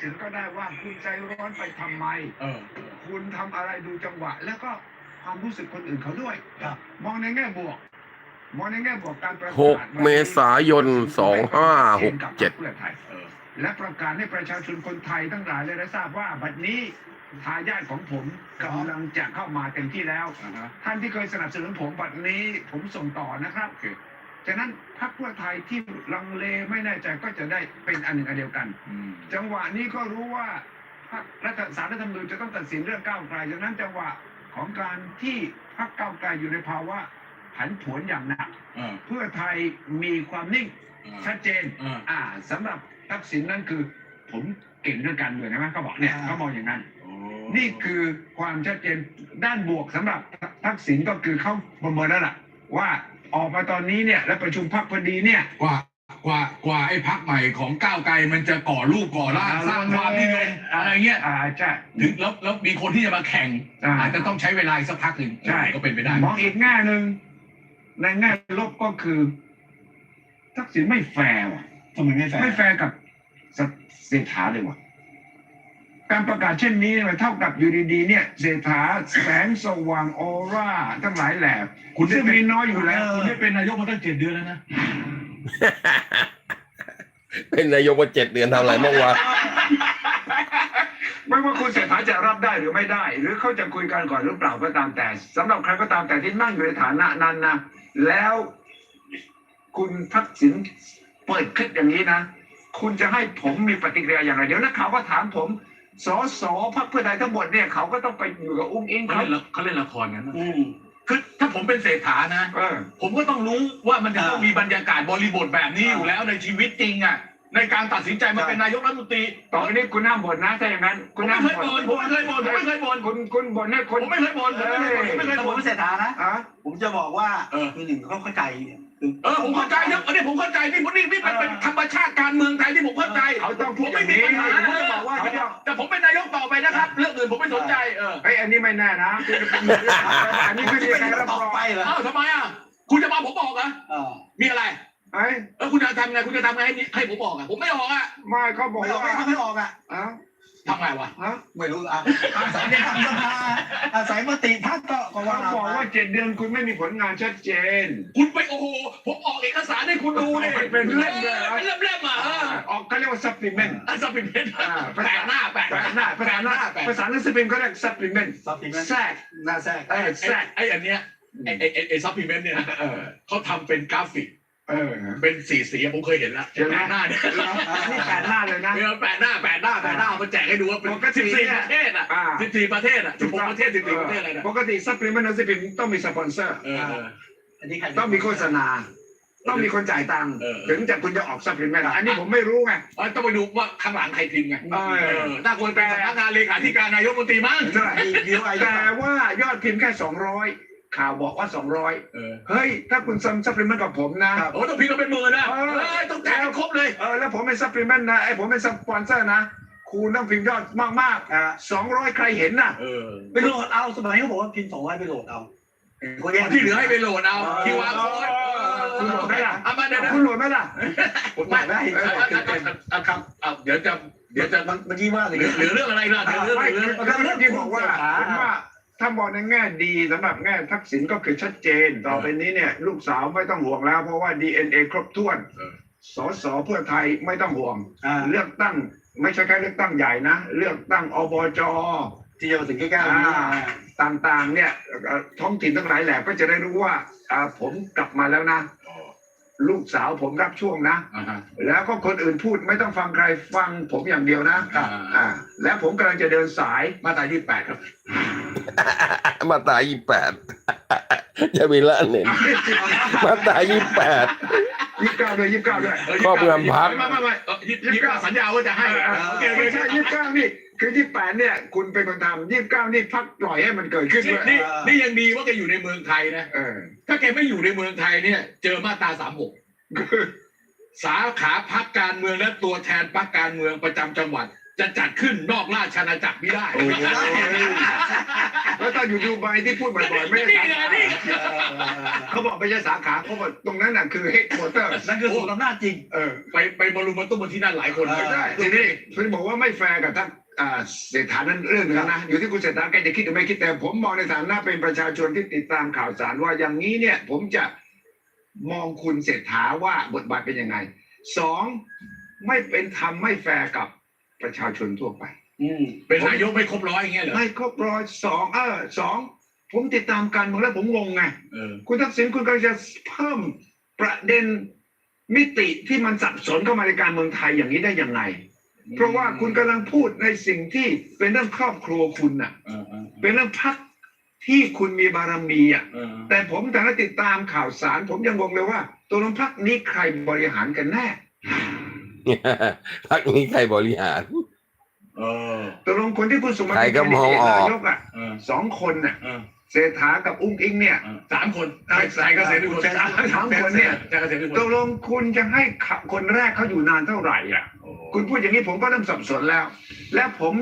สินก็ได้ว่าคุณใจร้อนไปทำไมเออเออ คุณทำอะไรดูจังหวะ แล้วก็ความรู้สึกคนอื่นเขาด้วย ครับ มองในแง่บวก มองในแง่บวกการประกาศหกเมษายนสองห้าหกเจ็ดเพื่อไทยเออและประกาศให้ประชาชนคนไทยทั้งหลายได้ทราบว่าบัดนี้ทายาทของผมกำลังจะเข้ามาเต็มที่แล้วอ่าฮะท่านที่เคยสนับสนุนผมบัดนี้ผมส่งต่อนะครับโอเค ฉะนั้นพรรคเพื่อไทยที่ลังเลไม่แน่ใจก็จะได้เป็นอันหนึ่งอันเดียวกันอืมจังหวะนี้ก็รู้ว่าพรรครัฐสารรัฐธรรมนูญจะต้องตัดสินเรื่องก้าวไกลฉะนั้นจังหวะของการที่พรรคก้าวไกลอยู่ในภาวะผันผวนอย่างหนักเออเพื่อไทยมีความนิ่งเออชัดเจนเอออ่าสำหรับทักษิณนั่นคือ ผมเก่งเรื่องการเมืองใช่ไหมเขาบอกเนี่ยเขามองอย่างนั้นโอ้นี่คือความชัดเจนด้านบวกสำหรับทักษิณก็คือเขาประเมินแล้วล่ะว่า ออกมาตอนนี้เนี่ยและประชุมพักพอดีเนี่ยกว่ากว่ากว่าไอ้พักใหม่ของก้าวไกลมันจะก่อรูปก่อร่างสร้างความนิยมอะไรเงี้ยอ่าใช่ ถึงแล้วแล้วมีคนที่จะมาแข่งอ่า อาจจะต้องใช้เวลาอีกสักพักหนึ่งใช่ ก็เป็นไปได้มองอีกแง่หนึ่งในแง่ลบก็คือ ทักษิณไม่แฟร์ว่ะ ทำไมไม่แฟร์ไม่แฟร์กับสเศรษฐาเลยว่ะ การประกาศเช่นนี้มันเท่ากับอยู่ดีๆเนี่ยเศรษฐาแสงสว่างออร่าทั้งหลายแหล่คุณได้ซึ่งเป็นมีน้อยอยู่แล้วคุณได้เป็นนายกมาตั้งเจ็ดเดือนแล้วนะ เป็นนายกมาเจ็ดเดือนทำอะไรบ้างวะไม่ว่าคุณเศรษฐาจะรับได้หรือไม่ได้ หรือเขาจะคุยกันก่อนหรือเปล่าก็ตามแต่สำหรับใครก็ตามแต่ที่นั่งอยู่ในฐานะนั้นนะแล้วคุณทักษิณเปิดคลิปอย่างนี้นะ คุณจะให้ผมมีปฏิกิริยาอย่างไร เดี๋ยวนักข่าวก็ถามผม สสพักเพื่อไทยทั้งหมดเนี่ยเขาก็ต้องไปอยู่กับอุ้งอิงเขาเขาเล่นละเขาเล่นละครกันนะอืมคือถ้าผมเป็นเศรษฐานะ เออ ผมก็ต้องรู้ว่ามันจะต้องอ่ามีมีบรรยากาศบริบทแบบนี้อยู่แล้วในชีวิตจริงอะ ในการตัดสินใจมาใช่เป็นนายกรัฐมนตรีต่อไปนี้คุณห้ามบ่นนะถ้าอย่างนั้นผคุมณไม่ห้ามเคยบ่บ่นนผมไม่เคยบ่นผมไม่เคยบ่นคุณคุณบ่นให้คผน มไม่เคยบ่นผมไม่เคยบ่นผมไม่เคยแต่ผบ่มนเป็นเศรษฐานะ อะผมจะบอกว่าเออ คือหนึ่งเขาเข้าใจคือเออผมเข้าใจนะอันนี้ผมเข้าใจนี่ผมนี่นี่มันเป็นธรรมชาติการเมืองไทยที่ผมเข้าใจเขาต้องผมไม่มีปัญหาอย่างนี้ผมจะบอกว่าเขาต้องแต่ผมเป็นนายกต่อไปนะครับ เรื่องอื่นผมไม่สนใจเออไอ้ยอันนี้ไม่แน่นะคุณจะเป็นนายกอันนี้ไม่ได้ใครรับต่อรองไปเหรอเอ้าทำไมอะคุณจะมาผมบอกเหรอเออมีอะไร ไอ้ยเออคุณจะทำไงคุณจะทำไงให้ให้ผมบอกอะผมไม่ออกอะไม่เขาบอกไม่ออกว่าไม่ไม่ออกอะอะทำไงวะฮะไม่รู้อะอาศัยในทางสภาอาศัยมติพักก็ก็ว่าเขาเราบอกว่าเจ็ดเดือนคุณไม่มีผลงานชัดเจน คุณไปโอ้โหผมออกเอกสารให้คุณดูเลยเป็นเล่มเลยเหรอเป็นเล่มๆอะเออออกเขาเรียกว่า supplement อันสับเป็นเพชรอ่าแปะหน้าแปะแปะหน้าภาษาหน้าแปะภาษาหนังสือพิมพ์เขาเรียก supplement ซับติมันแทรกหน้าแทรกเออไอ้แทรกไอ้อันเนี้ยไอ้ไอ้ไอ้ไอ้ซัพพลีเมนต์เนี่ยเออเขาทำเป็นกราฟิก เออ เป็นสีสีผมเคยเห็นแล้วเห็นไหม แปะหน้าเนี่ยอันนี้แปดหน้าเลยนะ เออแปะหน้าแปะหน้าแปะหน้าเอามาแจกให้ดูว่าเป็นปกติสิบสี่เนี่ปยระเทศอะอ่า สิบสี่ประเทศอะสิบหกประเทศสิบสี่ประเทศอะไรนะปกติ supplement หนังสือพิมพ์ต้องมีสปอนเซอร์ เออเออ อันนี้ใครต้องมีโฆษณา ต้องมีคนจ่ายตังค์เออ ถึงจะคุณจะออก supplement อันนี้ผมไม่รู้ไง เอาต้องไปดูว่าข้างหลังใครพิมพ์ไงเออ เออน่าควรเป็นสำนักงานเลขาธิการนายกรัฐมนตรีมั้ง ใช่มีวิวไอ้แต่ว่ายอดพิมพ์แค่สองร้อย ข่าวบอกว่าสองร้อยเออเฮ้ย ถ้าคุณซัมซัพพลีเมนต์กับผมนะ โอ้ต้องพิมพ์กันเป็นหมื่นนะเออ เออต้องแจกให้ครบเลยเออแล้วผมเป็นซัพพลีเมนต์นะไอ้ผมเป็นสปอนเซอร์นะ คุณต้องพิมพ์ยอดมากอ่า ๆสองร้อยใครเห็นน่ะ เออไปโหลดเอาสมัยเขาบอกว่าพิมพ์สองร้อยไปโหลดเอาคนแยก ที่เหลือให้ไปโหลดเอาเออ คิวอาร์โค้ดคุณโหลดไหมล่ะเอามาเดี๋ยวนะคุณโหลดไหมล่ะผมไม่ได้เออเอาครับเอาเดี๋ยวจะเดี๋ยวจะมันมันยี่มากเลยเหลือเหลือเรื่องอะไรล่ะเหลือเรื่องไม่เหลือคือเรื่องคือเรื่องที่บอกว่าผมว่า ถ้ามองในแง่ดีสำหรับแง่ทักษิณก็คือชัดเจน ต่อไปนี้เนี่ย ลูกสาวไม่ต้องห่วงแล้ว เพราะว่า DNA ครบถ้วนสสเพื่อไทยไม่ต้องห่วงอ่าเลือกตั้งไม่ใช่แค่เลือกตั้งใหญ่นะ เลือกตั้งอบจที่จะมาถึงใกล้ๆนี้ต่างๆ เนี่ยเอ่อท้องถิ่นทั้งหลายแหละก็จะได้รู้ว่าอ่าผมกลับมาแล้วนะ ลูกสาวผมรับช่วงนะอ่าฮะแล้วก็คนอื่นพูดไม่ต้องฟังใครฟังผมอย่างเดียวนะอ่าอ่าแล้วผมกำลังจะเดินสายมาตรายี่แปดครับ มาตรายี่แปดจะมีละเน้นมาตรายี่แปดยี่สิบเก้าด้วยยี่สิบเก้าด้วยครอบงำพรรคไม่ไม่ไม่เออยี่ยี่สิบเก้าสัญญาว่าจะให้เอออ่าโอเคโอเคไม่ใช่ยี่สิบเก้านี่คือยี่สิบแปดเนี่ย คุณเป็นคนทำยี่สิบเก้านี่พักปล่อยให้มันเกิดขึ้นนี่ด้วยนี่นี่ยังดีว่าแกอยู่ในเมืองไทยนะเออถ้าแกไม่อยู่ในเมืองไทยเนี่ย เจอมาตราสามหกสาขาพักการเมืองและตัวแทนพักการเมืองประจำจังหวัด จะจัดขึ้นนอกราชอาณาจักรไม่ได้โอ้โหแล้วตอนอยู่ดูไบที่พูดบ่อยๆไม่ใช่สาขาเขาบอกไม่ใช่สาขาเขาบอกตรงนั้นน่ะคือเฮดโคเตอร์นั่นคือสูตรอำนาจจริง เออไปไปบอลลูนบอลตุ้มบนที่นั่นหลายคนเออได้ทีนี้คุณบอกว่าไม่แฟร์กับท่านอ่าเศรษฐานั้นเรื่องหนึงแล้วนะอยู่ที่คุณเศรษฐาแกจะคิดหรือไม่คิดแต่ผมมองในฐานะเป็นประชาชนที่ติดตามข่าวสารว่าอย่างนี้เนี่ย ผมจะมองคุณเศรษฐาว่าบทบาทเป็นยังไงสองไม่เป็นธรรมไม่แฟร์กับ ประชาชนทั่วไป อืมเป็นนายกไม่ครบร้อยอย่างเงี้ยเหรอไม่ครบร้อยสองเออสองผมติดตามการเมืองแล้วผมงงไง เออคุณทักษิณคุณกำลังจะเพิ่มประเด็นมิติที่มันสับสนเข้ามาในการเมืองไทยอย่างนี้ได้ยังไง เพราะว่าคุณกำลังพูดในสิ่งที่เป็นเรื่องครอบครัวคุณน่ะ เออเออเป็นเรื่องพักที่คุณมีบารมีอะ เออแต่ผมแต่ละติดตามข่าวสาร ผมยังงงเลยว่าตัวลงพักนี้ใครบริหารกันแน่ พักนี้ใครบริหาร เออตัวลงคนที่คุณสมบัติใครก็มองออก นายกอะเออสองคนน่ะเออเศรษฐากับอุ้งอิงเนี่ยเออสามคนเออใส่เกษตรทุกคนสามสามคนเนี่ยใส่เกษตรทุกคตนกลงคุณจะให้ขับคนแรกเขาอยู่นานเท่าไหร่อะ โอ้คุณพูดอย่างนี้ผมก็เริ่มสับสนแล้ว และผม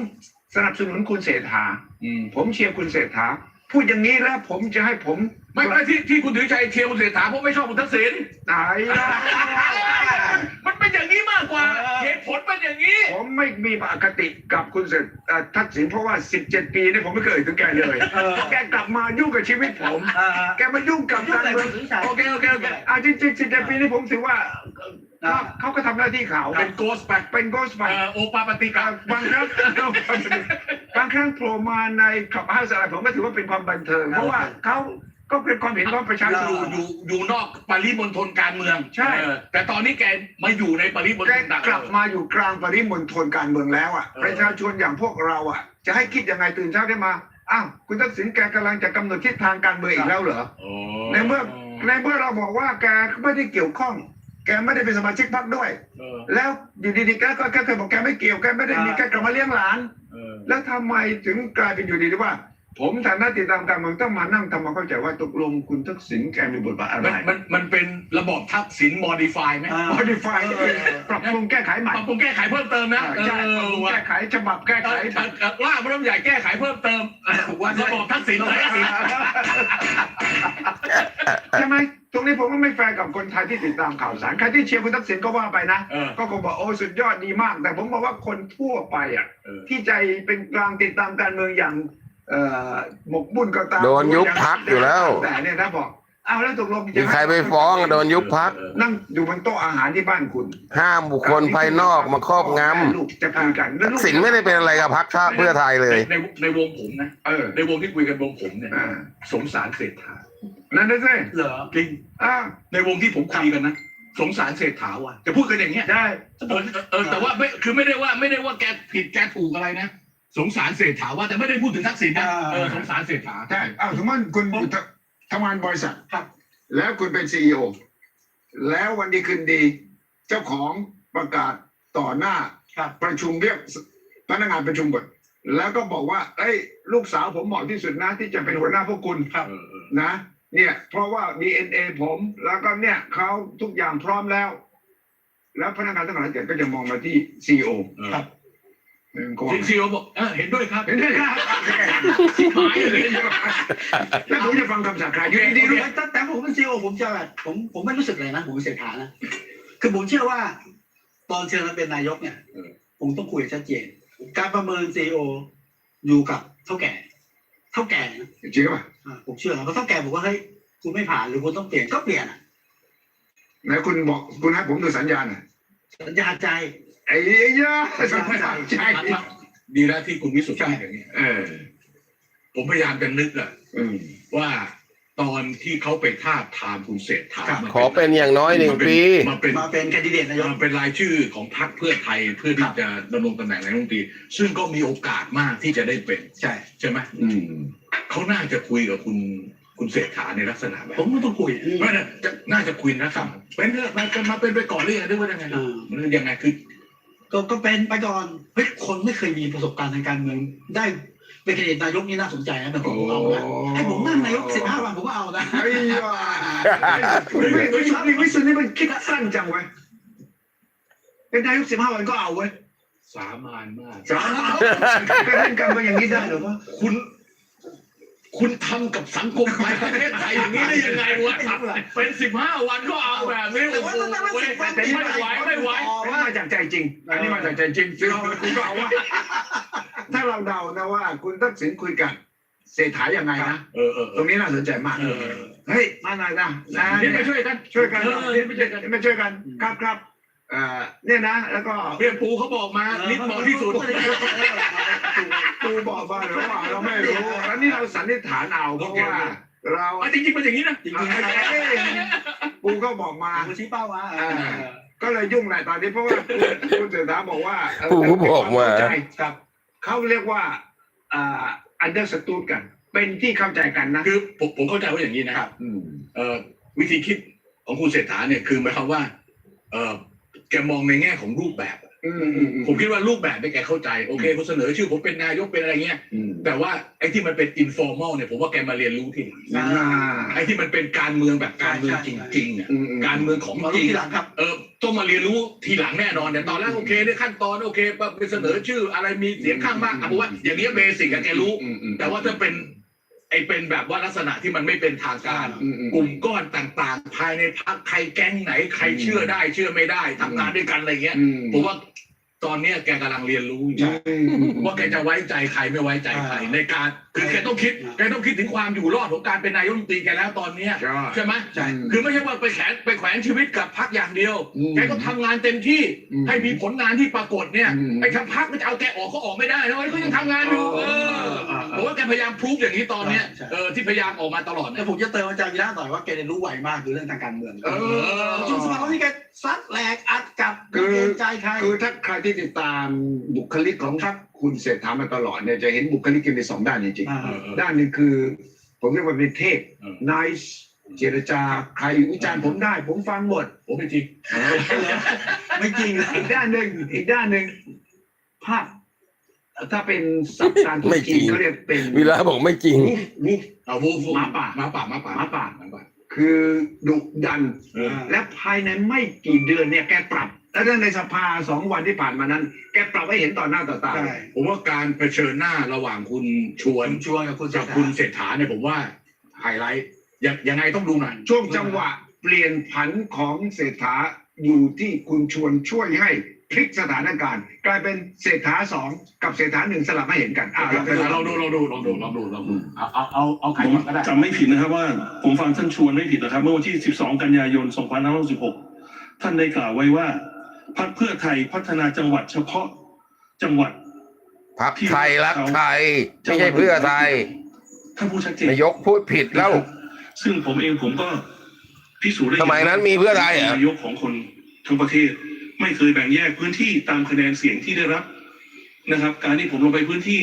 สนับสนุนคุณเศรษฐา อืมผมเชียร์คุณเศรษฐา พูดอย่างนี้แล้วผมจะให้ผมไม่ไม่ที่ที่คุณถือใจเชียร์คุณเศรษฐาเพราะไม่ชอบคุณทักษิณตายละมันเป็นอย่างนี้มากกว่าเออเหตุผลเป็นอย่างนี้ ผมไม่มีอคติกับคุณเศรษเอ่อทักษิณเพราะว่า 17 ปีนี่ผมไม่เคยเอ่ยถึงแกเลยเออแกกลับมายุ่งกับชีวิตผมอ่าแกมายุ่งกับยุ่งการอะไรเมืองคุณสุวิชัยโอเคโอเคโอเคอะจริงๆ17 ปีนี่ผมถือว่าเอ่อเขาเขาก็ทำหน้าที่เขาเป็นโกสไปเป็นโกสไปเอ่อโอปาปฏิกาบางครั้ง บางครั้งโผล่มาในขับห้าสอะไรผมก็ถือว่าเป็นความบันเทิง เพราะว่าเขาก็เป็นความเห็นของประชาชอนยู่อยู่อยู่นอกปริมณฑลการเมืองใช่ เออแต่ตอนนี้แกมาอยู่ในปริมณแกฑลต่างกลับมาอยู่กลางปริมณฑลการเมืองแล้วอะ เออ ประชาชนอย่างพวกเราอะ จะให้คิดยังไงตื่นเช้าได้มา อ้าว คุณทักษิณแกกำลังจะกำหนดทิศทางการเมืองอีกแล้วเหรอ โอ้ ในเมื่อในเมื่อเราบอกว่าแกไม่ได้เกี่ยวข้อง แกไม่ได้เป็นสมาชิกพรรคด้วย เออ แล้วอยู่ดีๆแกก็แกเคยบอกแกไม่เกี่ยวแกไม่ได้มีแกกลับมาเลี้ยงหลาน เออ แล้วทำไมถึงกลายเป็นอยู่ดีๆว่า ผมฐานะติดตามการเมืองต้องมานั่งทำความเข้าใจว่าตกลงคุณทักษิณแกมีบทบาทอะไรมันมันมันเป็นระบบทักษิณ modify ไหมอ่า modify ปรับปรุงแก้ไขใหม่ปรับปรุงแก้ไขเพิ่มเติมนะอ่าเอใช่ปรับปรุงอว่าแก้ไขฉบับแก้เอไขอเออเออว่าพระรามใหญ่แก้ไขเพิ่มเติมว่าระบบทักษิณทักษิณ ใช่ไหม ตรงนี้ผมก็ไม่แฟร์กับคนไทยที่ติดตามข่าวสารใครที่เชียร์คุณทักษิณก็ว่าไปนะ เออ ก็คงบอกโอ้สุดยอดดีมาก แต่ผมบอกว่าคนทั่วไปอะ เออ ที่ใจเป็นกลางติดตามการเมืองอย่าง เอ่อหมกบุญก็ตามโดนยุบพรรคอยู่แล้ว แต่เนี่ยนะบอก อ้าวแล้วตกลงมีใครไปฟ้องโดนยุบพักนั่งอยู่บนโต๊ะอาหารที่บ้านคุณห้ามบุคคลภายนอกมาครอบงลูกจะคุยกันแล้วำลูกสินไม่ได้เป็นอะไรกับพักชาติเพื่อไทยเลย ในในวงผมนะ เออในวงที่คุยกันวงผมเนี่ยอ่าสงสารเศรษฐานั่นนะสิเหรอจริงอ่าในวงที่ผมคุยกันนะ สงสารเศรษฐาว่ะจะพูดกันอย่างเงี้ยได้ เออเออแต่ว่าไม่คือไม่ได้ว่าไม่ได้ว่าแกผิดแกถูกอะไรนะ สงสารเศรษฐาว่าแต่ไม่ได้พูดถึงทักษิณนะเออสงสารเศรษฐา ใช่อ้าวสมมติคุณอยู่ ททำงานบริษัทครับ แล้วคุณเป็นซีอแล้ววันดีคืนดี เจ้าของประกาศต่อหน้าครับประชุมเรียกพนักงานประชุมก่อนแล้วก็บอกว่าเอ้ยลูกสาวผมเหมาะที่สุดนะที่จะเป็นหัวหน้าพวกคุณเออเออนะ เนี่ย เพราะว่า DNA ผมแล้วก็เนี่ยเขาทุกอย่างพร้อมแล้ว แล้วพนักงานทั้งหลายเกิดก็จะมองมาที่ซีอเออครับ ก็ว่าซีโอบอกเออเห็นด้วยครับเห็นไหมครับหายเลยแล้วผมจะฟังคำสั่งใครอยู่ดีๆดีรู้แต่แต่ผมเป็นซีโอผมจะแบบผมผมไม่รู้สึกเลยนะผมเป็นเศรษฐานะคือผมเชื่อว่า ตอนเชิญมาเป็นนายกเนี่ยเออผมต้องคุยชัดเจน การประเมินซีโออยู่กับเท่าแก่ เท่าแก่นะจริงป่ะอ่าผมเชื่อนะเพราะเท่าแก่บอกว่าเฮ้ยคุณไม่ผ่านหรือคุณต้องเปลี่ยนก็เปลี่ยนอะไหนคุณบอกคุณให้ผมดูสัญญาณน่ะสัญญาใจ ไอ้ยาสัญญาณใช่ดีแล้วที่คุณวิสุทธิ์พูดอย่างนี้เออ ผมพยายามจะนึกอะอืมว่าตอนที่เขาไปทาบทามคุณเศรษฐามาขอเป็นอย่างน้อยหนึ่งปีมาเป็นมาเป็นแคนดิเดตนายกมันเป็นรายชื่อของพรรคเพื่อไทยเพื่อที่จะดำรงตำแหน่งนายกรัฐมนตรีซึ่งก็มีโอกาสมากที่จะได้เป็น ใช่ ใช่ไหมอืมเขาน่าจะคุยกับคุณคุณเศรษฐาในลักษณะแบบผมก็ต้องคุยไม่นะจะน่าจะคุยนะครับเป็นเถอะมาเป็นมาเป็นไปก่อนหรือยังหรือว่ายังไงอ่ามันยังไงคือ ก็ก็เป็นไปก่อนเฮ้ยคนไม่เคยมีประสบการณ์ทางการเมือง ได้เป็นแคนดิเดตนายกนี่น่าสนใจนะแต่ผมเอานะให้ผมนั่งนายกสิบห้าวันผมก็เอานะไอ้ยาไม่ไม่ไม่วิสุทธิ์นี่มันคิดสั้นจังเว้ยเป็นนายกสิบห้าวันก็เอาเว้ยสามานมากสามก็เล่นกันมาอย่างนี้ได้เหรอวะคุณ คุณทำกับสังคมไทยประเทศไทยอย่างนี้ได้ยังไงวะเป็นสิบห้าวันก็เอาแบบนี้แต่โอ้ว่าโหต้องตั้งเว้ยสิบวันแต่ไม่ไหวไม่ไหวอันนี้มาจากใจจริง อันนี้มาจากใจจริงซึ่งคุณก็เอาว่า ถ้าเราเดานะว่า คุณทักษิณคุยกับเศรษฐายังไงนะ เออเออตรงนี้น่าสนใจมาก เออเฮ้ย มาหน่อยนะนะเดี๋ยวไปช่วยกัน ช่วยกันเออเดี๋ยวไปช่วยกัน มาช่วยกัน ครับครับเอ่อเนี่ยนะ แล้วก็เพื่อนปูเขาบอกมา นิดเหมาะที่สุดตูบอกมาหรือว่าเราไม่รู้แล้วนี่เราสันนิษฐานเอาเพราะว่าเราอะจริงๆเป็นอย่างนี้นะจริงๆนะเอ้ยปูก็บอกมามาชี้เป้ามาก็เลยยุ่งแหละตอนนี้เพราะว่าคุณคุณเศรษฐาบอกว่าเปู่ก็บอกมาเข้ใจครับเขาเรียกว่าอ่าอันเดอร์สตูดกัน เป็นที่เข้าใจกันนะคือผมผมเข้าใจว่าอย่างนี้นะครับอืมเอ่อวิธีคิดของคุณเศรษฐาเนี่ยคือหมายความว่า เออ แกมองในแง่ของรูปแบบ อืมอืมอืม ผมคิดว่ารูปแบบเนี่ยแกเข้าใจโอเคเขาเสนอชื่อผมเป็นนายกเป็นอะไรเงี้ยอืมแต่ว่าไอ้ที่มันเป็นอินฟอร์มอลเนี่ยผมว่าแกมาเรียนรู้ทีหลังอ่า ไอ้ที่มันเป็นการเมืองแบบการเมืองจริงๆเนี่ยอืมอืมการเมืองของมาจลุ้รินงทีหลังครับ เออต้องมาเรียนรู้ทีหลังแน่นอนแต่ตอนแรกโอเคได้ขั้นตอนโอเคไปเสนอชื่ออะไรมีเสียงข้างมากอะผมว่าอย่างนี้เบสิกอะแกรู้อืมอืมแต่ว่าถ้าเป็น ไอ้เป็นแบบว่าลักษณะที่มันไม่เป็นทางการ อืมอืม กลุ่มก้อนต่างๆ ภายในพรรคใครแก๊งไหน ใครเชื่อได้ เชื่อไม่ได้ทำงานด้วยกันอะไรเงี้ย อืมผมว่าตอนเนี้ยแกกำลังเรียนรู้อยู่อืมอืม ว่าแกจะไว้ใจใครไม่ไว้ใจใครอ่า ในการคือแกต้องคิดแกต้องคิดถึงความอยู่รอดของการเป็นนายกรัฐมนตรีแกแล้วตอนเนี้ยใช่ ใช่ไหมใช่ คือไม่ใช่ว่าไปแขวนไปแขวนชีวิตกับพรรคอย่างเดียว อืมแกก็ทำงานเต็มที่อืมให้มีผลงานที่ปรากฏเนี่ยอืม ไอ้ทางพรรคมันจะเอาแกออกก็ออกไม่ได้นะเขายังทำงานอยู่เออ ผมว่าแกพยายามพรูฟอย่างนี้ตอนเนี้ยใช่ เออที่พยายามออกมาตลอดแต่เนี่ย ผมจะเติมอาจารย์วีระหน่อยว่าแกเรียนรู้ไวมากคือเรื่องทางการเมืองเออช่วงสมัยที่แกซัดแหลกอัดกลับคือไม่เกรงใจใคร คือถ้าใครที่ติดตามบุคลิกของทักคุณเศรษฐามาตลอดเนี่ยจะเห็นบุคลิกกันในสองด้านจริงอ่าเออเออๆด้านหนึ่งคือ ผมเรียกว่าเป็นเทพเออ nice เจรจาใครวิจารณ์ผมได้ ผมฟังหมด ผมไม่จริงไม่จริงนะ อีกด้านหนึ่งอีกด้านหนึ่งภาพ ถ้าเป็นสัปดาห์ไม่จริจีงนเขาเรียกเป็นวิระบอกไม่จริงวูฟวูฟเอาวูฟหมาป่าหมาป่าหมาป่าหมาป่าหมาป่าคือดุดันเออและภายในไม่กี่เดือนเนี่ยแกปรับ แล้วถ้าในสภาสองวันที่ผ่านมานั้น แกปรับให้เห็นต่อหน้าต่อตาใช่ผมว่าการเผชิญหน้าระหว่างคุณชวนคุณชวนกับคุณเศรกัษบฐาคุณเศรษฐาเนี่ยผมว่าไฮไลท์ยังยังไงต้องดูหน่อยช่วงจังหวะเปลี่ยนผันของเศรษฐาอยู่ที่คุณชวนช่วยให้ พลิกสถานการณ์ กลายเป็นเศรษฐาสองกับเศรษฐาหนึ่งสลับให้เห็นกันอ่าเราไปลองดูลองดูลองดูลองดูลองดูเอาเอาเอาเอาใครผมก่อนก็ได้จำไม่ผิดนะครับว่าผมฟังท่านชวนไม่ผิดนะครับ เมื่อวันที่ 12 กันยายน 2566 ท่านได้กล่าวไว้ว่าพรรคเพื่อไทยพัฒนาจังหวัดเฉพาะจังหวัดพักไทยรักไทยไม่ใช่เพื่อไทยท่านพูดชัดเจนนายกพูดผิดแล้ว ซึ่งผมเองผมก็พิสูจน์ได้สมัยนั้นมีเพื่อไทยเหรอนายกของคนทั้งประเทศ ไม่เคยแบ่งแยกพื้นที่ตามคะแนนเสียงที่ได้รับนะครับ การที่ผมลงไปพื้นที่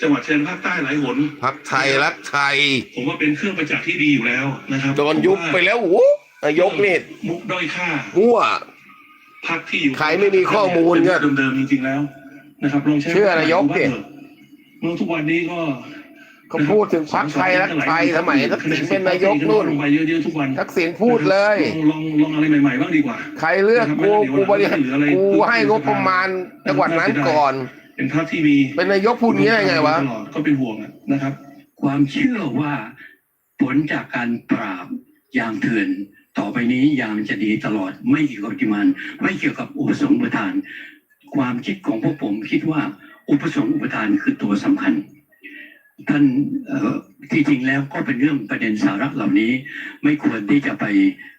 จังหวัดชายแดนภาคใต้หลายหนพักไทยรักไทย ผมว่าเป็นเครื่องประจักษ์ที่ดีอยู่แล้วนะครับโดนยุบไปแล้วโอ้นายกนี่มุกด้อยค่ามั่วพักที่อยู่ใครไม่มีข้อมูลก็เดิมๆจริงๆแล้ว นะครับลองใช้เชื่อนายกดิเมื่อทุกวันนี้ก็ ก็พูดถึงพักไทยรักไทยสมัยทักษิณเป็นนายกนู่นลงไปเยอะๆทุกวันทักษิณพูดเลยลองลองลองอะไรใหม่ๆบ้างดีกว่า ใครเลือกกูกูบริหารกูให้งบประมาณจังหวัดนั้นก่อน เป็นภาพที่มีเป็นนายกพูดอย่างนี้ได้ไงวะตลอดก็เป็นห่วงอะนะครับ ความเชื่อว่าผลจากการปราบยางเถื่อนต่อไปนี้ยางจะดีตลอดไม่เกี่ยวกับปริมาณไม่เกี่ยวกับอุปสงค์อุปทาน ความคิดของพวกผมคิดว่าอุปสงค์อุปทานคือตัวสำคัญ ท่านเอ่อที่จริงแล้วก็เป็นเรื่องประเด็นสาระเหล่านี้ ไม่ควรที่จะไป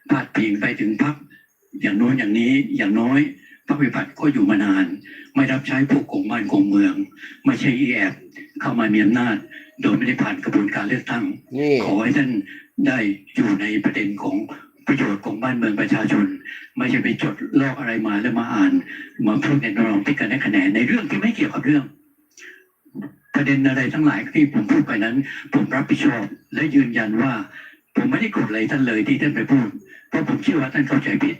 พาดพิงไปถึงพักอย่างโน้นอย่างนี้อย่างน้อยพรรควิพัฒน์ก็อยู่มานาน ไม่รับใช้พวกของบ้านของเมือง ไม่ใช่อีแอบเข้ามามีอำนาจ โดยไม่ได้ผ่านกระบวนการเลือกตั้งนี่ขอให้ท่านได้อยู่ในประเด็นของประโยชน์ของบ้านเมืองประชาชน ไม่ใช่ไปจดลอกอะไรมาแล้วมาอ่าน มาพูดในนรองที่กันได้คะแนนในเรื่องที่ไม่เกี่ยวกับเรื่อง ประเด็นอะไรทั้งหลายที่ผมพูดไปนั้น ผมรับผิดชอบและยืนยันว่า ผมไม่ได้โกรธอะไรท่านเลยที่ท่านไปพูด เพราะผมเชื่อว่าท่านเข้าใจผิด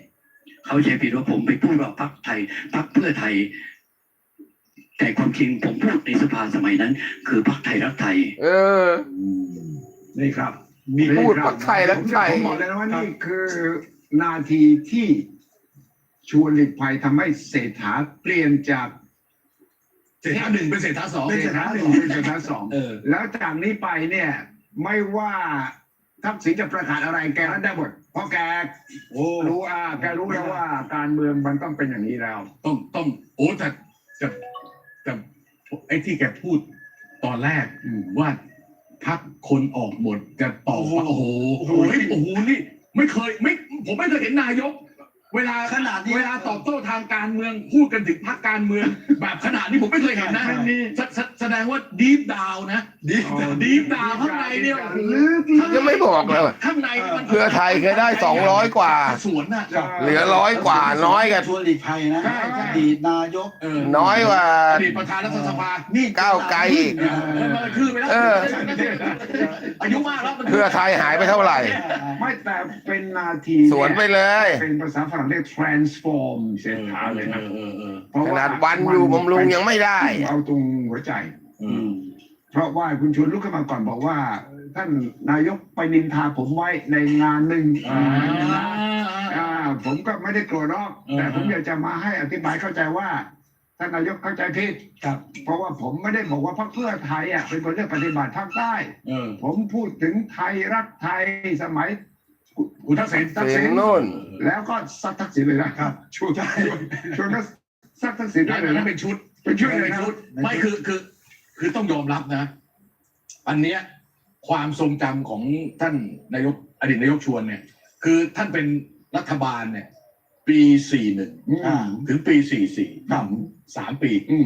เข้าใจผิดว่าผมไปพูดว่าพรรคไทยพรรคเพื่อไทย แต่ความจริงผมพูดในสภาสมัยนั้น คือพรรคไทยรักไทย เออ นี่ครับพูดพรรคไทยรักไทยผมบอกเลยนะว่านี่คือนาทีที่ชวนหลีกภัยทำให้เศรษฐาเปลี่ยนจาก เศรษฐาหนึ่งเป็นเศรษฐาสองเป็นเศรษฐาหนึ่งเป็นเศรษฐาสองเออ แล้วจากนี้ไปเนี่ย ไม่ว่าทักษิณจะประกาศอะไรแกรับได้หมดเพราะแกโอ้รู้อ่าแกรู้แล้วว่าการเมืองมันต้องเป็นอย่างนี้แล้ว ต้องต้อง โอ้แต่แต่แต่ไอ้ที่แกพูดตอนแรกว่าพักคนออกหมดจะตอบว่าโอ้โหโอ้โหเฮ้ยโอ้โหนี่ ไม่เคยไม่ ผมไม่เคยเห็นนายก เวลาขนาดนี้เวลาตอบโต้ทางการเมืองพูดกันถึงพรรคการเมือง แบบขนาดนี้ผมไม่เคยเห็นนะอันนี้แสแสแสดงว่าดีฟดาวนะดีดีฟดาวข้างในเนี่ยโอ้โหลึกยังไม่บอกเลยข้างในมันเพื่อไทยเคยได้สองร้อยกว่า สวนน่ะเหลือร้อยกว่าน้อยกันชวนหลีกภัยนะใช่ใช่อดีตนายกเออน้อยกว่าอดีตประธานรัฐสภานี่ก้าวไกลอีกเออเออมันคือไปแล้วเอออายุมากแล้วมันเพื่อไทยหายไปเท่าไหร่ ไม่แต่เป็นนาทีสวนไปเลย เป็นภาษาฝรั่งเรียก transform เศรษฐาเลยนะเออเออเพราะขว่านาดวันอยู่บำรุงยังไม่ได้ เอาตรงหัวใจเออเพราะว่าคุณชวนลุกขึ้นมาก่อนบอกว่า ท่านนายกไปนินทาผมไว้ในงานหนึ่งอ่า อ่าผมก็ไม่ได้โกรธหรอกเออแต่ผมอยากจะมาให้อธิบายเข้าใจว่าท่านนายกเข้าใจผิดครับเพราะว่าผมไม่ได้บอกว่าพรรคเพื่อไทยอะเป็นคนเลือกปฏิบัติภาคใต้ เออ ผมพูดถึงไทยรักไทยสมัย คุณทักษิณทักเสีษิยณงนู่นแล้วก็ซัดทักษิณเลยนะครับช่วยช่วยก็ซัดทักษิณได้นั่นเลยนะเป็นชุด เป็นช่วยเลยเป็นนะชุด ไม่คือคือ คือต้องยอมรับนะ อันเนี้ยความทรงจำของท่านนายกอดีตนายกชวนเนี่ย คือท่านเป็นรัฐบาลเนี่ย ปีสี่หนึ่งอืมถึงปีสี่สี่ครับสามปีอืม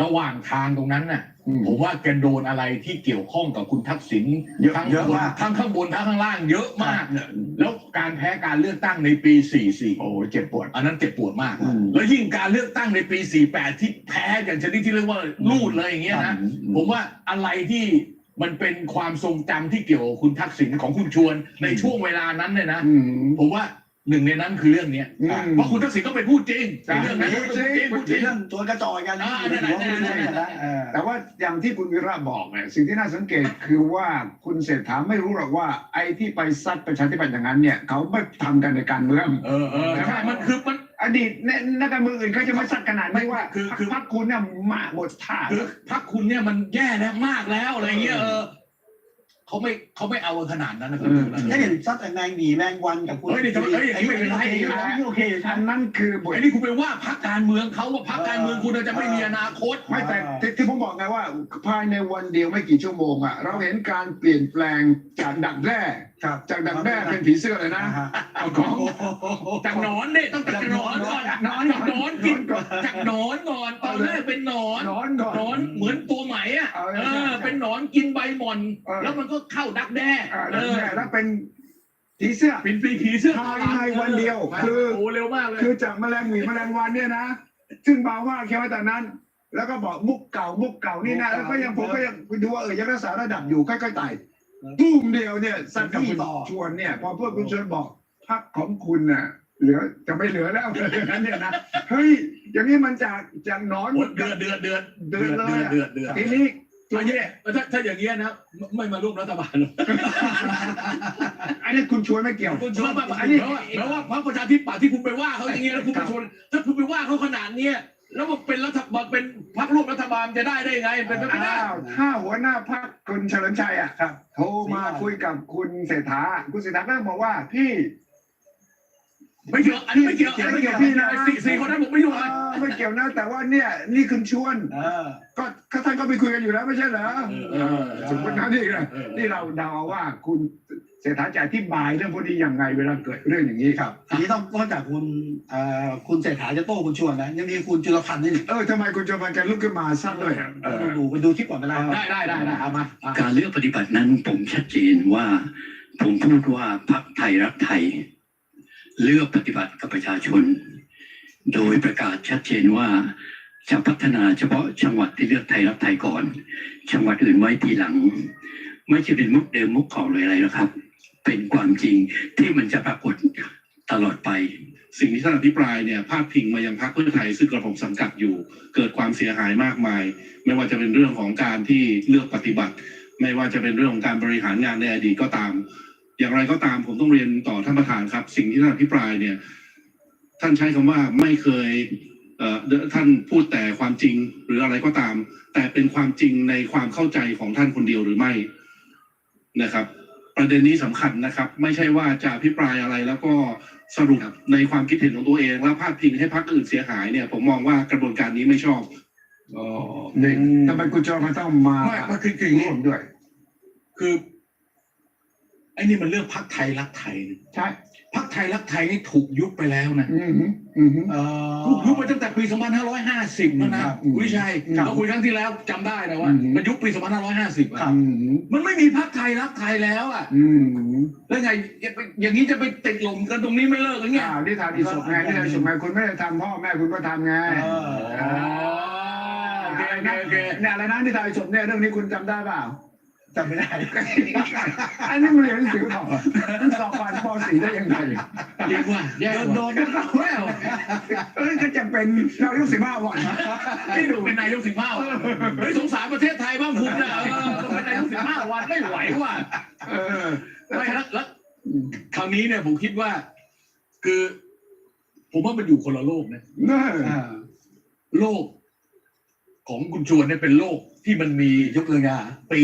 ระหว่างทางตรงนั้นน่ะอืม ผมว่าแกโดนอะไรที่เกี่ยวข้องกับคุณทักษิณเยอะทั้งเยอะบนมากทั้งข้างบนทั้งข้างล่างเยอะมากเนี่ยแล้วการแพ้การเลือกตั้งในปี 44 โอ้เจ็บปวด อันนั้นเจ็บปวดมากอืมแล้วยิ่งการเลือกตั้งในปี 48 ที่แพ้อย่างชนิดที่เรียกว่าลูดเลยอย่างเงี้ยนะผมว่าอะไรที่มันเป็นความทรงจำที่เกี่ยวกับคุณทักษิณของคุณชวนในช่วงเวลานั้นเนี่ยนะอืมผมว่า หนึ่งในนั้นคือเรื่องเนี้ยอืม เพราะคุณทักษิณก็ไปพูดจริงใช่ เรื่องนั้นพูดจริงพูดจริง เรื่องตัวกระจอยกันนะอ่าถือว่าไม่ใช่นะเออ แต่ว่าอย่างที่คุณวิระบอกเนี่ยสิ่งที่น่าสังเกตคือว่าคุณเศรษฐาไม่รู้หรอกว่าไอ้ที่ไปซัดประชาธิปัตย์อย่างนั้นเนี่ยเขาไม่ทำกันในการเมือง เออเออใช่มันคือมัน อดีตเนี่ยนักการเมืองอื่นเขาจะมาซัดขนาดนี้ว่าคือคือ พรรคคุณเนี่ยมาหมดท่า คือพักคุณเนี่ยมันแย่แล้วมากแล้วอะไรเงี้ยเออ เขาไม่เขาไม่เอากันขนาดนั้นนะครับถ้าเห็นซัดแต่แมงหวีแมงวันกับคุณเฮ้ยนี่ทำไมเฮ้ยอย่างนี้ไม่เป็นไรโอเคครัอับนนั้นคือบทไอ้นี่คุณไปว่าพักการเมืองเขาว่าพักการเมืองคุณจะไม่มีอนาคตไม่แต่ที่ที่ผมบอกไงว่าภายในวันเดียวไม่กี่ชั่วโมงอะเราเห็นการเปลี่ยนแปลงจากดักแด้ครับจากดักแด้เป็นผีเสื้อเลยนะอ่าฮะเอาของจากหนอนเนี่ยต้องจากหนอนก่อนจากหนอนจากหนอนกินจากหนอนก่อนตอนแรกเป็นหนอนนอนก่อนหนอนเหมือนตัวไหมอะเอาเอใช่อใช่เป็นหนอนกินใบหม่อนเออ แล้วมันก็เข้าดักแด้อ่าเอดักอแด้แล้วเป็นผีเสื้อ เป็นปีผีเสื้อภายในวันเดียวคืคืออโอ้เร็วมากเลย คือจากแมลงหวีแมลงวันเนี่ยนะ ซึ่งเบามากแค่ว่าแต่นั้น แล้วก็บอกมุกเก่ามุกเก่านี่นะแล้วก็ยังผมก็ยังดูว่าเออยังรักษาระดับอยู่ใกล้ๆไต่ตุ้มเดียวเนี่ยสัตว์กับคุณชวนเนี่ย พอเพื่อนคุณชวนบอกพักของคุณน่ะ เหลือจะไม่เหลือแล้วอย่างนั้นเนี่ยนะเฮ้ยอย่างนี้มันจากจากหนอนโอ้เดือดเดือดเดือดเดือดเลยอะเดือดเดือดทีนี้ตัตัวว เนี้เนี้ยถ้าถ้าอย่างเงี้ยนะไม่มาร่วมรัฐบาลหรอกอันนี้คุณชวนไม่เกี่ยว คุณชวนแบบอันนี้แปลว่าพรรคประชาธิปัตย์ที่คุณไปว่าเขาอย่างเงี้ยแล้วคุณไปชวนถ้าคุณไปว่าเขาขนาดเนี้ยแล้วมาเป็นรัฐบาลเป็นพรรคร่วมรัฐบาลจะได้ได้ไงเป็นไปไม่ได้ อ้าวถ้าหัวหน้าพักคุณเฉลิมชัยอะครับ โทรมาคุยกับคุณเศรษฐา คุณเศรษฐาก็บอกว่าพี่ ไม่เกี่ยวอันนี้ไม่เกี่ยวอันนี้ไม่เกี่ยวพี่นะสี่สี่คนนั้นผมไม่ยุ่งเอเลยอไม่เกี่ยวนะ แต่ว่าเนี่ยนี่คุณชวนเออก็ก็ท่านก็ไปคุยกันอยู่แล้วไม่ใช่เหรอเออสมมตินะนี่นะเออนี่เราเดาเอาว่าคุณเศรษฐาจะอธิบายเรื่องพวกนี้ยังไงเวลาเกิดเรื่องอย่างนี้ครับทีนี้ต้องนอกจากคุณเอ่อคุณเศรษฐาจะโต้คุณชวนนะยังมีคุณจุลพันธ์นี่เออทำไมคุณชวนมันแกลุกขึ้นมาซัดด้วยอะเออดูไปดูคลิปก่อนเวลาได้ได้ได้ได้เอามาอะการเลือกปฏิบัตินั้นผมชัดเจนว่า ผมพูดว่าพักไทยรักไทย เลือกปฏิบัติกับประชาชน โดยประกาศชัดเจนว่าจะพัฒนาเฉพาะจังหวัดที่เลือกไทยรักไทยก่อน จังหวัดอื่นไว้ทีหลัง ไม่ใช่เป็นมุกเดิมมุกเก่าเลยอะไรหรอกครับ เป็นความจริงที่มันจะปรากฏตลอดไป สิ่งที่ท่านอภิปรายเนี่ยพาดพิงมายังพรรคเพื่อไทยซึ่งกระผมสังกัดอยู่ เกิดความเสียหายมากมาย ไม่ว่าจะเป็นเรื่องของการที่เลือกปฏิบัติ ไม่ว่าจะเป็นเรื่องของการบริหารงานในอดีตก็ตาม อย่างไรก็ตามผมต้องเรียนต่อท่านประธานครับ สิ่งที่ท่านอภิปรายเนี่ย ท่านใช้คำว่าไม่เคยเอ่อท่านพูดแต่ความจริงหรืออะไรก็ตาม แต่เป็นความจริงในความเข้าใจของท่านคนเดียวหรือไม่นะครับ ประเด็นนี้สำคัญนะครับ ไม่ใช่ว่าจะอภิปรายอะไรแล้วก็สรุปในความคิดเห็นของตัวเอง แล้วพาดพิงให้พรรคอื่นเสียหายเนี่ย ผมมองว่ากระบวนการนี้ไม่ชอบอ๋อหนึ่งทำไมคุณจอมันต้องมาไม่มันคือคืออย่างร่นี้วมด้วย คือ ไอ้นี่มันเรื่องพักไทยรักไทยนะใช่พักไทยรักไทยนี่ถูกยุบไปแล้วนะอืมฮึอืมฮึ เอ่อ ถูกยุบไปตั้งแต่ปี 2550แล้วนะครับอืมคุณวิชัยครับเราคุยครั้งที่แล้วจำได้นะว่าอืม มันยุบปี 2550อะอืมฮึมันไม่มีพักไทยรักไทยแล้วอะอืมฮึแล้วไงอย่าไปอย่างนี้จะไปติดหล่มกันตรงนี้ไม่เลิกกันเงี้ยอ่าที่ทานที่ศพไงที่ทานที่ศพไงคุณไม่ได้ทำพ่อแม่คุณก็ทำไงเอออ๋อโอเคโอเคโอเคเนี่ยอะไรนะที่ทานที่ศพเนี่ยเรื่องนี้คุณจำได้เปล่า จำไม่ได้ อันนี้มันเรียนหนังสือเปล่ามันสอบผ่านป .4 ได้ยังไงเรียกว่าแย่โดนว่ะโดนแย่ว่ะเอ้ยก็จะเป็นเราอายุสิบห้าวันนี่ดูเป็นนายกสิบห้าวันเฮ้ยสงสารประเทศไทยบ้างคุณนะเออเป็นนายกสิบห้าวันไม่ไหวว่ะเออไม่แล้วแล้วคราวนี้เนี่ยผมคิดว่า คือ ผมว่ามันอยู่คนละโลกนะเนอะอ่าโลกของคุณชวนเนี่ยเป็นโลก ที่มันมียกตัวอย่าง ปี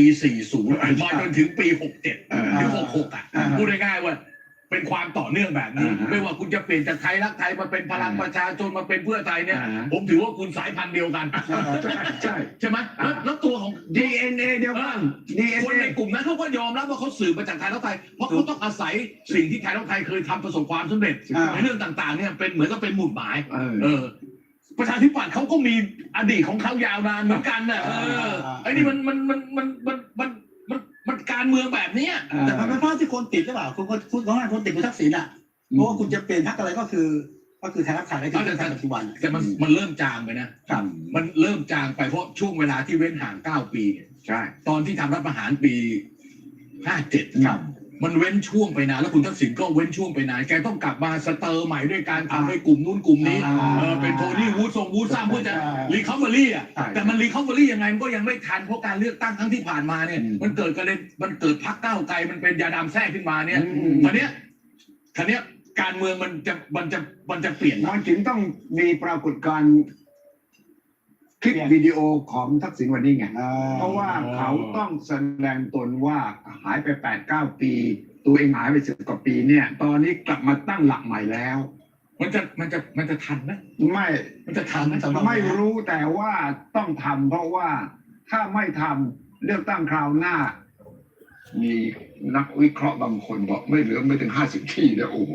40 มาจนถึงปี 67อ่าหรือ66 อะอ่าพูดง่ายๆว่า เป็นความต่อเนื่องแบบนี้ อ่าไม่ว่าคุณจะเปลี่ยนจากไทยรักไทยมาเป็นพลังประชาชนมาเป็นเพื่อไทยเนี่ย อ่าผมถือว่าคุณสายพันธุ์เดียวกันใช่ใช่ ใช่ไหมแล้วแล้วตัวของ DNA เดียวกันคน DNA ในกลุ่มนั้นเขาก็ยอมรับว่าเขาสืบมาจากไทยรักไทย เพราะเขาต้องอาศัยสิ่งที่ไทยรักไทยเคยทำประสบความสำเร็จอ่า ในเรื่องต่างๆเนี่ยเป็นเหมือนกับเป็นหมุดหมาย เออ เออ ประชาธิปัตย์เขาก็มีอดีตของเขายาวนานเหมือนกันน่ะเออไอ้นี่มันมันมันมันมันมันมันมันการเมืองแบบเนี้ยแต่มันเป็นภาพที่คนติดหรือเปล่าคุณคุณคุณของคนติดคุณทักษิณอะเพราะว่าคุณจะเปลี่ยนพรรคอะไรก็คือ ก็คือไทยรักไทยและคือไทยปัจจุบัน แต่มันมันเริ่มจางไปนะครับ มันเริ่มจางไปเพราะช่วงเวลาที่เว้นห่างเก้าปีเนี่ยใช่ ตอนที่ทำรัฐประหารปีห้าเจ็ดครับ มันเว้นช่วงไปนานแล้วคุณทักษิณก็เว้นช่วงไปนานแกต้องกลับมาสเตอร์ใหม่ด้วยการทำให้กลุ่มนู้นกลุ่มนี้อ่าเออเป็นโทนี่วูดทรงวูดซ้ำเพื่อจะใช่รีคอเวอรี่อะใช่แต่มันรีคอเวอรี่ยังไงมันก็ยังไม่ทันเพราะการเลือกตั้งครั้งที่ผ่านมาเนี่ยอืมมันเกิดกระเด็นมันเกิดพักก้าวไกลมันเป็นยาดำแทรกขึ้นมาเนี่ยอืมคราวเนี้ยคราวเนี้ยการเมืองมันจะมันจะมันจะเปลี่ยนมันถึงต้องมีปรากฏการณ์ คลิปวิดีโอของทักษิณวันนี้ไงเพราะว่าเขาต้องแสดงตนว่าหายไปแปดเก้าปี ตัวเองหายไปสิบกว่าปีเนี่ย ตอนนี้กลับมาตั้งหลักใหม่แล้ว มันจะมันจะมันจะทันไหมไม่มันจะทันไหมสำหรับไม่รู้แต่ว่าต้องทำเพราะว่าถ้าไม่ทำเลือกตั้งคราวหน้า มีนักวิเคราะห์บางคนบอกไม่เหลือไม่ถึงห้าสิบที่แล้วโอ้โห